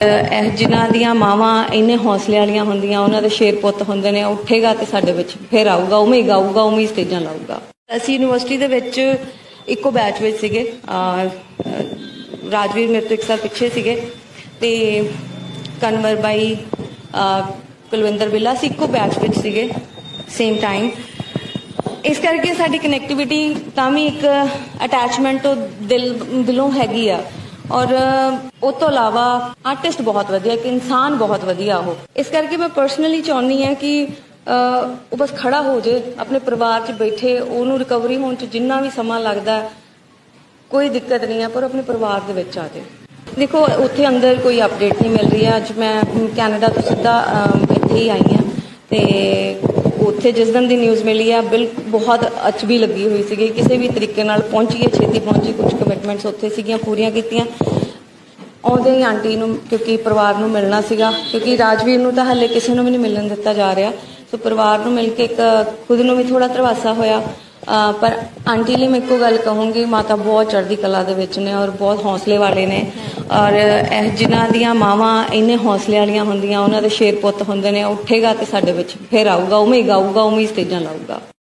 ਇਹ ਜਿਨ੍ਹਾਂ ਦੀਆਂ ਮਾਵਾਂ ਇੰਨੇ ਹੌਸਲੇ ਵਾਲੀਆਂ ਹੁੰਦੀਆਂ, ਉਹਨਾਂ ਦੇ ਸ਼ੇਰ ਪੁੱਤ ਹੁੰਦੇ ਨੇ ਉੱਠੇਗਾ ਤੇ ਸਾਡੇ ਵਿੱਚ ਫਿਰ ਆਊਗਾ, ਉਵੇਂ ਹੀ ਗਾਊਗਾ, ਉਵੇਂ ਹੀ ਸਟੇਜਾਂ ਲਾਊਗਾ। ਅਸੀਂ ਯੂਨੀਵਰਸਿਟੀ ਦੇ ਵਿੱਚ ਇੱਕੋ ਬੈਚ ਵਿੱਚ ਸੀਗੇ। ਰਾਜਵੀਰ ਮੇਰੇ ਤੋਂ ਇੱਕ ਸਾਲ ਪਿੱਛੇ ਸੀਗੇ ਤੇ ਕਨਵਰ ਬਾਈ ਕੁਲਵਿੰਦਰ ਬਿੱਲਾ ਸੀ ਇੱਕੋ ਬੈਚ ਵਿੱਚ ਸੀਗੇ ਸੇਮ ਟਾਈਮ ਇਸ ਕਰਕੇ ਸਾਡੀ ਕਨੈਕਟੀਵਿਟੀ ਤਾਂ ਵੀ ਇੱਕ ਅਟੈਚਮੈਂਟ ਦਿਲ, ਦਿਲੋਂ ਹੈਗੀ ਆ। ਔਰ ਉਹ ਤੋਂ ਇਲਾਵਾ ਆਰਟਿਸਟ ਬਹੁਤ ਵਧੀਆ ਇੱਕ ਇਨਸਾਨ ਬਹੁਤ ਵਧੀਆ ਉਹ। ਇਸ ਕਰਕੇ ਮੈਂ ਪਰਸਨਲੀ ਚਾਹੁੰਦੀ ਹਾਂ ਕਿ ਉਹ ਬਸ ਖੜਾ ਹੋ ਜੇ ਆਪਣੇ ਪਰਿਵਾਰ 'ਚ ਬੈਠੇ ਉਹਨੂੰ ਰਿਕਵਰੀ ਹੋਣ 'ਚ ਜਿੰਨਾ ਵੀ ਸਮਾਂ ਲੱਗਦਾ ਕੋਈ ਦਿੱਕਤ ਨਹੀਂ ਹੈ ਪਰ ਆਪਣੇ ਪਰਿਵਾਰ ਦੇ ਵਿੱਚ ਆ ਜਾਏ ਦੇਖੋ ਉੱਥੇ ਅੰਦਰ ਕੋਈ ਅਪਡੇਟ ਨਹੀਂ ਮਿਲ ਰਹੀ ਹੈ। ਅੱਜ ਮੈਂ ਕੈਨੇਡਾ ਤੋਂ ਸਿੱਧਾ ਅਮ, ਇੱਥੇ ਹੀ ਆਈ ਹਾਂ ਤੇ ਉੱਥੇ ਜਿਸ ਦਿਨ ਦੀ ਨਿਊਜ਼ ਮਿਲੀ ਆ, ਬਿਲ ਬਹੁਤ ਅਚਬੀ ਲੱਗੀ ਹੋਈ ਸੀਗੀ। ਕਿਸੇ ਵੀ ਤਰੀਕੇ ਨਾਲ ਪਹੁੰਚੀਏ, ਛੇਤੀ ਪਹੁੰਚੀ ਕੁਝ ਕਮਿਟਮੈਂਟਸ ਉੱਥੇ ਸੀਗੀਆਂ ਪੂਰੀਆਂ ਕੀਤੀਆਂ। ਆਉਂਦੇ ਹੀ ਆਂਟੀ ਨੂੰ, ਕਿਉਂਕਿ ਪਰਿਵਾਰ ਨੂੰ ਮਿਲਣਾ ਸੀਗਾ, ਕਿਉਂਕਿ ਰਾਜਵੀਰ ਨੂੰ ਤਾਂ ਹੱਲੇ ਕਿਸੇ ਨੂੰ ਵੀ ਨਹੀਂ ਮਿਲਣ ਦਿੱਤਾ ਜਾ ਰਿਹਾ। ਸੋ ਪਰਿਵਾਰ ਨੂੰ ਮਿਲ ਕੇ ਇੱਕ, ਖੁਦ ਨੂੰ ਵੀ ਥੋੜਾ ਤਰਵਾਸਾ ਹੋਇਆ। ਪਰ ਆਂਟੀ ਲਈ ਮੈਂ ਇੱਕੋ ਗੱਲ ਕਹੂੰਗੀ, ਮਾਤਾ ਬਹੁਤ ਚੜ੍ਹਦੀ ਕਲਾ ਦੇ ਵਿੱਚ ਨੇ ਔਰ ਬਹੁਤ ਹੌਸਲੇ ਵਾਲੇ ਨੇ। ਔਰ ਇਹ ਜਿਨ੍ਹਾਂ ਦੀਆਂ ਮਾਵਾਂ ਇੰਨੇ ਹੌਸਲੇ ਵਾਲੀਆਂ ਹੁੰਦੀਆਂ, ਉਹਨਾਂ ਦੇ ਸ਼ੇਰ ਪੁੱਤ ਹੁੰਦੇ ਨੇ ਉੱਠੇਗਾ ਤੇ ਸਾਡੇ ਵਿੱਚ ਫਿਰ ਆਊਗਾ, ਉਵੇਂ ਹੀ ਗਾਊਗਾ, ਉਵੇਂ ਹੀ ਸਟੇਜਾਂ ਲਾਊਗਾ।